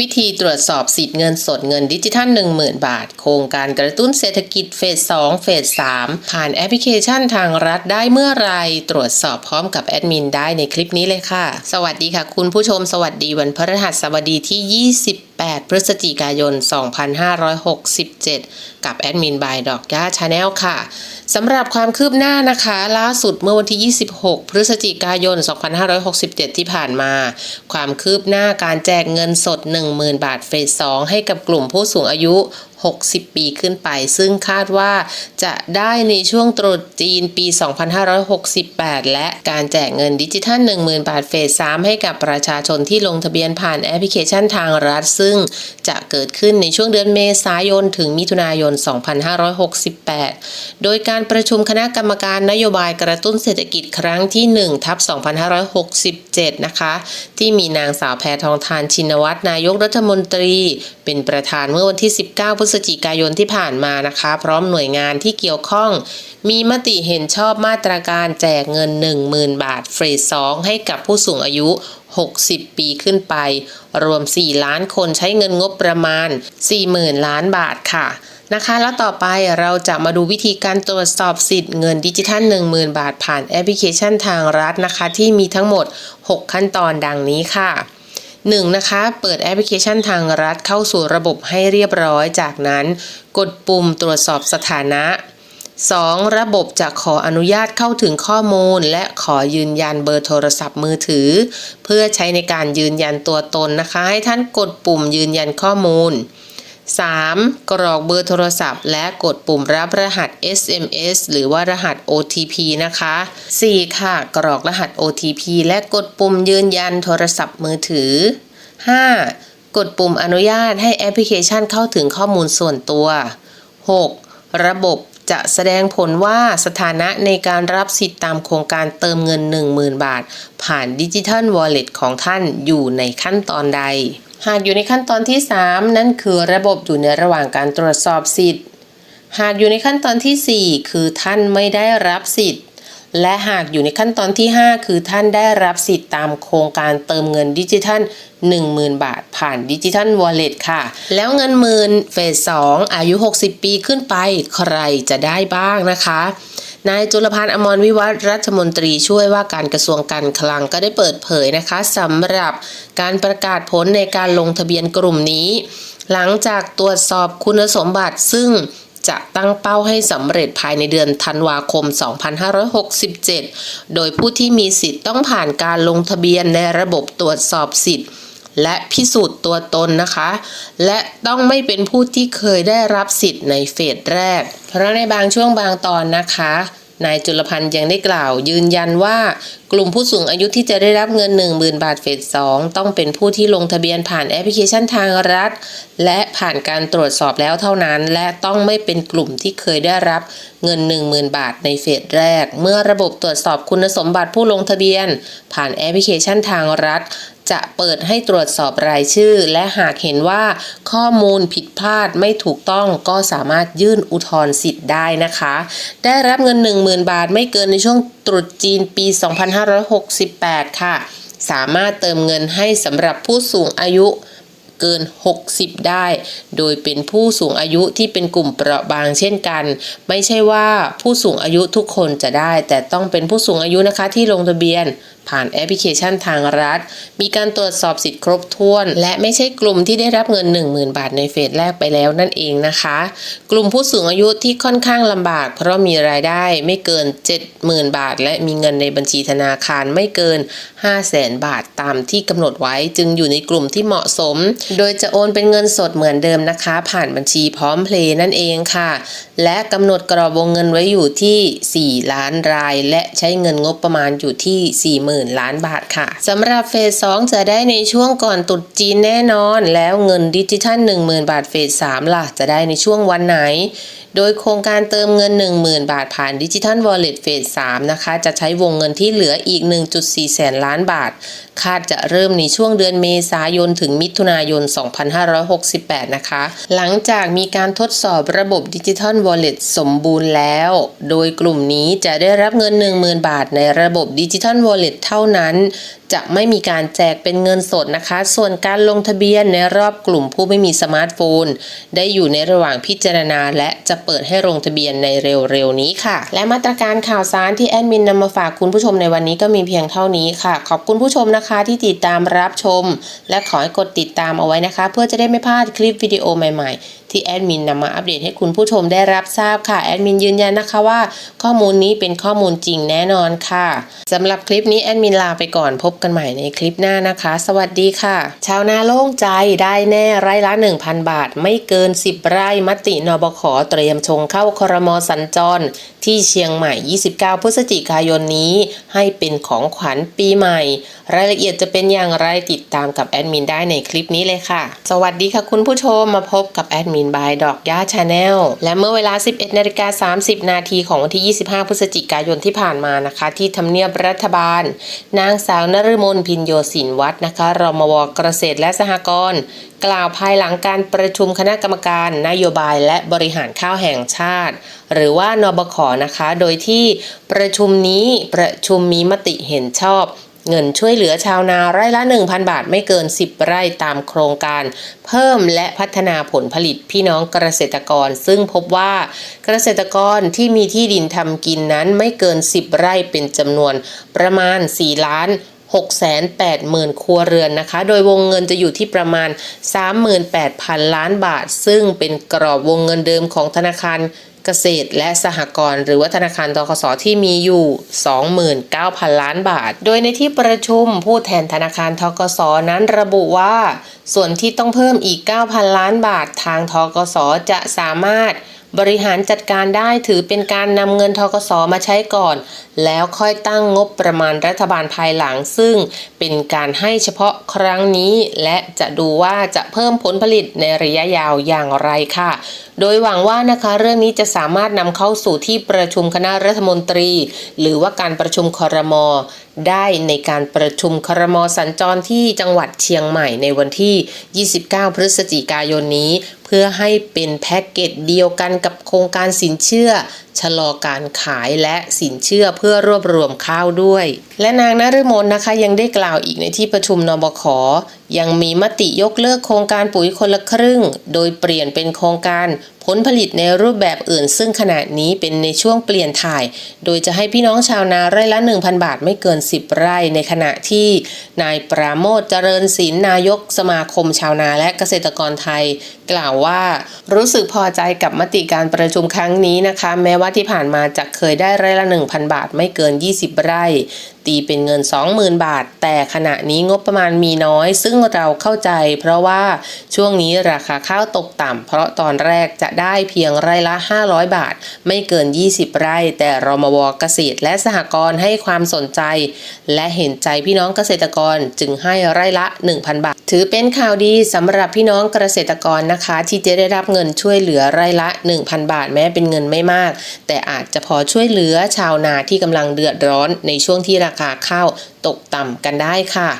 วิธีตรวจสอบสิทธิ์เงินสดเงินดิจิทัล 10,000 บาท โครงการกระตุ้นเศรษฐกิจเฟส 2 เฟส 3 ผ่านแอปพลิเคชันทางรัฐได้เมื่อไรตรวจสอบพร้อมกับแอดมินได้ในคลิปนี้เลยค่ะ สวัสดีค่ะ คุณผู้ชมสวัสดีวันพฤหัสบดีที่8 พฤศจิกายน 2567 กับแอดมินบายดอกย่าชาแนลค่ะสำหรับความคืบหน้านะคะ ล่าสุดเมื่อวันที่ 26 พฤศจิกายน 2567 ที่ผ่านมา ความคืบหน้าการแจกเงินสด 10,000 บาทเฟส2ให้กับกลุ่มผู้สูงอายุ 60 ปีขึ้นไป ซึ่งคาดว่าจะได้ในช่วงตรุษจีนปี 2568 และการแจกเงินดิจิทัล 10,000 บาทเฟส 3 ให้กับประชาชนที่ลงทะเบียนผ่านแอปพลิเคชันทางรัฐ ซึ่งจะเกิดขึ้นในช่วงเดือนเมษายน ถึงมิถุนายน 2568 โดยการประชุมคณะกรรมการนโยบายกระตุ้นเศรษฐกิจครั้งที่ 1 ทับ 2567 นะคะ ที่มีนางสาวแพทองทานชินวัตรนายกรัฐมนตรี เป็นประธานเมื่อวันที่ 19 พฤศจิกายนที่ผ่านมานะคะ พร้อมหน่วยงานที่เกี่ยวข้อง มีมติเห็นชอบมาตรการแจกเงิน 10,000 บาทเฟส2ให้กับผู้สูงอายุ 60 ปีขึ้นไป รวม 4 ล้านคนใช้เงินงบประมาณ 40,000 ล้านบาทค่ะนะคะ แล้วต่อไปเราจะมาดูวิธีการตรวจสอบสิทธิ์เงินดิจิทัล 10,000 บาทผ่านแอปพลิเคชันทางรัฐนะคะ ที่มีทั้งหมด 6 ขั้นตอนดังนี้ค่ะ 1. นะคะ เปิดแอปพลิเคชันทางรัฐเข้าสู่ระบบให้เรียบร้อย จากนั้นกดปุ่มตรวจสอบสถานะ 2. ระบบจะขออนุญาตเข้าถึงข้อมูล และขอยืนยันเบอร์โทรศัพท์มือถือ เพื่อใช้ในการยืนยันตัวตนนะคะ ให้ท่านกดปุ่มยืนยันข้อมูล 3. กรอกเบอร์โทรศัพท์ และกดปุ่มรับรหัส SMS หรือว่ารหัส OTP นะคะ 4. ค่ะ กรอกรหัส OTP และกดปุ่มยืนยันโทรศัพท์มือถือ 5. กดปุ่มอนุญาตให้แอปพลิเคชันเข้าถึงข้อมูลส่วนตัว 6. ระบบจะแสดงผลว่าสถานะในการรับสิทธิ์ตามโครงการเติมเงิน 10,000 บาท ผ่านดิจิทัลวอลเล็ตของท่านอยู่ในขั้นตอนใด หากอยู่ในขั้นตอนที่ 3 นั่นคือระบบอยู่ในระหว่างการตรวจสอบสิทธิ์ หากอยู่ในขั้นตอนทีสี่ 4 คือท่านไม่ได้รับสิทธิ์ และหากอยู่ในขั้นตอนที่ 5 คือท่านได้รับสิทธิ์ตามโครงการเติมเงินดิจิทัล 10,000 บาทผ่านดิจิทัลวอลเล็ตค่ะ แล้วเงินหมื่นเฟส2อายุ 60 ปีขึ้นไปใครจะได้บ้างนะคะ นายจุลพันธ์อมรวิวัฒน์รัฐมนตรีช่วยว่าการกระทรวงการคลังก็ได้เปิดเผยนะคะสำหรับการประกาศผลในการลงทะเบียนกลุ่มนี้ หลังจากตรวจสอบคุณสมบัติซึ่งจะตั้งเป้าให้สำเร็จภายในเดือนธันวาคม 2567 โดยผู้ที่มีสิทธิ์ต้องผ่านการลงทะเบียนในระบบตรวจสอบสิทธิ์ และพิสูจน์ตัวตนนะคะ และต้องไม่เป็นผู้ที่เคยได้รับสิทธิ์ในเฟสแรก เพราะในบางช่วงบางตอนนะคะนายจุลพันธ์ยังได้กล่าว ยืนยันว่ากลุ่มผู้สูงอายุที่จะได้รับเงิน 10,000 บาทเฟส2ต้องเป็นผู้ที่ลงทะเบียนผ่านแอปพลิเคชันทางรัฐ และผ่านการตรวจสอบแล้วเท่านั้น และต้องไม่เป็นกลุ่มที่เคยได้รับเงิน 10,000 บาทในเฟสแรก เมื่อระบบตรวจสอบคุณสมบัติผู้ลงทะเบียน ผ่านแอปพลิเคชันทางรัฐ จะเปิดให้ตรวจสอบรายชื่อ และหากเห็นว่าข้อมูลผิดพลาดไม่ถูกต้องก็สามารถยื่นอุทธรณ์สิทธิ์ได้นะคะ ได้รับเงิน 10,000 บาทไม่เกินในช่วงตรุษจีนปี 2568 ค่ะ สามารถเติมเงินให้สำหรับผู้สูงอายุ เกิน 60 ได้ โดยเป็นผู้สูงอายุที่เป็นกลุ่มเปราะบางเช่นกัน ไม่ใช่ว่าผู้สูงอายุทุกคนจะได้ แต่ต้องเป็นผู้สูงอายุนะคะที่ลงทะเบียน ผ่านแอปพลิเคชันทางรัฐ มีการตรวจสอบสิทธิ์ครบถ้วน และไม่ใช่กลุ่มที่ได้รับเงิน 10,000 บาทในเฟสแรกไปแล้วนั่นเองนะคะ กลุ่มผู้สูงอายุที่ค่อนข้างลำบาก เพราะมีรายได้ไม่เกิน 70,000 บาท และมีเงินในบัญชีธนาคารไม่เกิน 500,000 บาทตามที่กำหนดไว้จึงอยู่ในกลุ่มที่เหมาะสม โดยจะโอนเป็นเงินสดเหมือนเดิมนะคะ ผ่านบัญชีพร้อมเพลย์นั่นเองค่ะ และกำหนดกรอบวงเงินไว้อยู่ที่ 4 ล้านราย และใช้เงินงบประมาณอยู่ที่ 40,000ล้านบาทค่ะสำหรับเฟส2จะได้ในช่วงก่อนตรุษจีนแน่นอน แล้วเงินดิจิทัล 10,000 บาทเฟส3ล่ะ จะได้ในช่วงวันไหน โดยโครงการเติมเงิน 10,000 บาทผ่านดิจิทัลวอลเล็ตเฟส3นะคะ จะใช้วงเงินที่เหลืออีก 1.4 แสนล้านบาท คาดจะเริ่มในช่วงเดือนเมษายนถึงมิถุนายน 2568 นะคะ หลังจากมีการทดสอบระบบดิจิทัลวอลเล็ตสมบูรณ์แล้ว โดยกลุ่มนี้จะได้รับเงิน 10,000 บาทในระบบดิจิทัลวอลเล็ตเท่านั้นจะไม่มีการแจกเป็นเงินสดนะคะ ส่วนการลงทะเบียนในรอบกลุ่มผู้ไม่มีสมาร์ทโฟน ได้อยู่ในระหว่างพิจารณา และจะเปิดให้ลงทะเบียนในเร็วๆนี้ค่ะ และมาตรการข่าวสารที่แอดมินนำมาฝากคุณผู้ชมในวันนี้ก็มีเพียงเท่านี้ค่ะ ขอบคุณผู้ชมนะคะที่ติดตามรับชม และขอให้กดติดตามเอาไว้นะคะ เพื่อจะได้ไม่พลาดคลิปวิดีโอใหม่ๆ ที่แอดมินนำมาอัปเดตให้คุณผู้ชมได้รับทราบค่ะแอดมินยืนยันนะคะว่า ข้อมูลนี้เป็นข้อมูลจริงแน่นอนค่ะสำหรับคลิปนี้แอดมินลาไปก่อนพบกันใหม่ในคลิปหน้านะคะ สวัสดีค่ะ ชาวนาโล่งใจได้แน่ไร่ละ 1,000 บาท ไม่เกิน 10 ไร่มตินบขเตรียมชงเข้าครมสัญจร ที่เชียงใหม่ 29 พฤศจิกายนนี้ ให้เป็นของขวัญปีใหม่ รายละเอียดจะเป็นอย่างไรติดตามกับแอดมินได้ในคลิปนี้เลยค่ะ สวัสดีค่ะคุณผู้ชมมาพบกับแอดมินบายดอกย่าชาแนลและเมื่อเวลา 11นาฬิกา30 นาทีของวันที่ 25 พฤศจิกายนที่ผ่านมานะคะ ที่ทำเนียบรัฐบาล นางสาวนฤมลพินโยสินวัฒน์นะคะรมวเกษตรและสหกรณ์กล่าวภายหลังการประชุมคณะกรรมการนโยบายและบริหารข้าวแห่งชาติ หรือว่านบขนะคะ โดยที่ประชุมนี้ประชุมมีมติเห็นชอบเงินช่วยเหลือชาวนาไร่ละ 1,000 บาทไม่เกิน 10 ไร่ตามโครงการ เพิ่มและพัฒนาผลผลิตพี่น้องเกษตรกร ซึ่งพบว่าเกษตรกรที่มีที่ดินทำกินนั้นไม่เกิน 10 ไร่เป็นจำนวนประมาณ 4 ล้าน 680,000 ครัวเรือนนะคะ โดยวงเงินจะอยู่ที่ประมาณ 38,000 ล้านบาท ซึ่งเป็นกรอบวงเงินเดิมของธนาคารเกษตรและสหกรณ์หรือว่าธนาคารตคสที่มีอยู่ 29,000 ล้านบาท โดยในที่ประชุมผู้แทนธนาคารทกสนั้นระบุว่า ส่วนที่ต้องเพิ่มอีก 9,000 ล้านบาททางทกสจะสามารถ บริหารจัดการได้ถือเป็นการนำเงินทกสมาใช้ก่อน แล้วค่อยตั้งงบประมาณรัฐบาลภายหลัง ซึ่งเป็นการให้เฉพาะครั้งนี้ และจะดูว่าจะเพิ่มผลผลิตในระยะยาวอย่างไรค่ะ โดยหวังว่านะคะเรื่องนี้จะสามารถนำเข้าสู่ที่ประชุมคณะรัฐมนตรี หรือว่าการประชุมคอรมอ ได้ในการประชุมครมสัญจรที่จังหวัดเชียงใหม่ในวันที่ 29 พฤศจิกายนนี้ เพื่อให้เป็นแพ็กเกจเดียวกันกับโครงการสินเชื่อ ชะลอการขายและสินเชื่อเพื่อรวบรวมข้าวด้วย และนางนฤมลนะคะยังได้กล่าวอีกในที่ประชุมนบขยังมีมติยกเลิกโครงการปุ๋ยคนละครึ่ง โดยเปลี่ยนเป็นโครงการผลผลิตในรูปแบบอื่น ซึ่งขณะนี้เป็นในช่วงเปลี่ยนถ่าย โดยจะให้พี่น้องชาวนาไร่ละ 1,000 บาทไม่เกิน 10 ไร่ ในขณะที่นายปราโมทเจริญศิลป์นายกสมาคมชาวนาและเกษตรกรไทย กล่าวว่ารู้สึกพอใจกับมติการประชุมครั้งนี้นะคะ แม้ว่าที่ผ่านมาจะเคยได้ไร่ละ 1,000 บาทไม่เกิน 20 ไร่ ตีเป็นเงิน 20,000 บาท แต่ขณะนี้งบประมาณมีน้อย ซึ่งเราเข้าใจ เพราะว่าช่วงนี้ราคาข้าวตกต่ำเพราะตอนแรกจะได้เพียงไร่ละ 500 บาท ไม่เกิน 20 ไร่ แต่รมวเกษตรและสหกรณ์ให้ความสนใจ และเห็นใจพี่น้องเกษตรกรจึงให้ไร่ละ 1,000 บาท ถือเป็นข่าวดีสำหรับพี่น้องเกษตรกรนะคะ ที่จะได้รับเงินช่วยเหลือไร่ละ 1,000 บาทแม้เป็นเงินไม่มาก แต่อาจจะพอช่วยเหลือชาวนาที่กำลังเดือดร้อนในช่วงที่ราคาข้าวตกต่ำกันได้ค่ะ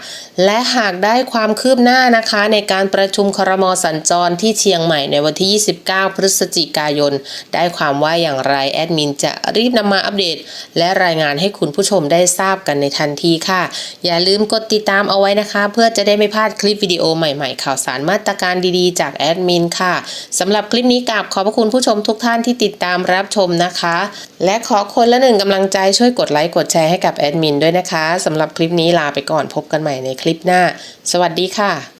และหากได้ความคืบหน้านะคะในการประชุมครมสัญจรที่เชียงใหม่ในวันที่ 29 พฤศจิกายน ได้ความว่าอย่างไรแอดมินจะรีบนำมาอัปเดต และรายงานให้คุณผู้ชมได้ทราบกันในทันทีค่ะ อย่าลืมกดติดตามเอาไว้นะคะ เพื่อจะได้ไม่พลาดคลิปวิดีโอใหม่ๆ ข่าวสารมาตรการดีๆ จากแอดมินค่ะสำหรับคลิปนี้กราบขอบพระคุณผู้ชมทุกท่านที่ติดตามรับชมนะคะ และขอคนละหนึ่งกำลังใจช่วยกดไลค์กดแชร์ให้กับแอดมินด้วยนะคะสำหรับคลิปนี้ลาไปก่อนพบกันใหม่ในคลิปหน้า สวัสดดีค่ะ